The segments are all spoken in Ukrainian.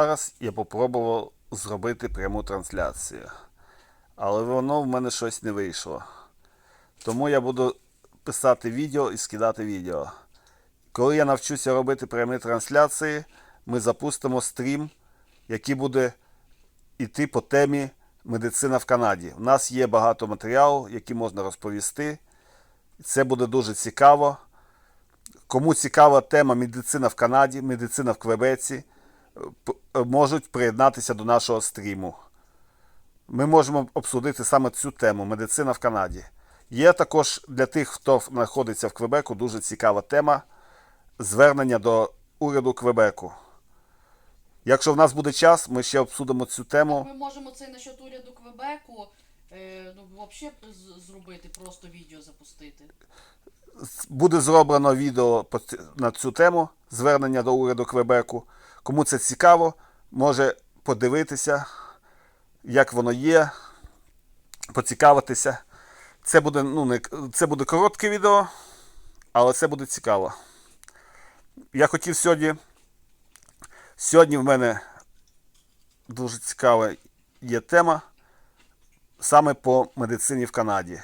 Зараз я попробував зробити пряму трансляцію, але воно в мене щось не вийшло. Тому я буду писати відео і скидати відео. Коли я навчуся робити прямі трансляції, ми запустимо стрім, який буде йти по темі медицина в Канаді. У нас є багато матеріалу, який можна розповісти. Це буде дуже цікаво. Кому цікава тема медицина в Канаді, медицина в Квебеці, можуть приєднатися до нашого стріму. Ми можемо обсудити саме цю тему медицина в Канаді. Є також для тих, хто знаходиться в Квебеку, дуже цікава тема звернення до уряду Квебеку. Якщо в нас буде час, ми ще обсудимо цю тему. Ми можемо це насчет уряду Квебеку е, ну, взагалі зробити, просто відео запустити. Буде зроблено відео на цю тему звернення до уряду Квебеку. Кому це цікаво, може подивитися, як воно є, поцікавитися. Це буде, ну, не, це буде коротке відео, але це буде цікаво. Я хотів сьогодні. Сьогодні в мене дуже цікава є тема саме по медицині в Канаді.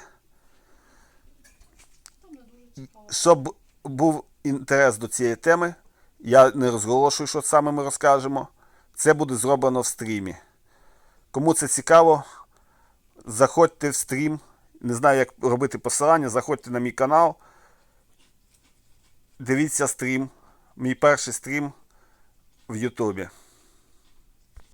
Щоб був інтерес до цієї теми, я не розголошую, що саме ми розкажемо. Це буде зроблено в стрімі. Кому це цікаво, заходьте в стрім. Не знаю, як робити посилання, заходьте на мій канал. Дивіться стрім. Мій перший стрім в Ютубі.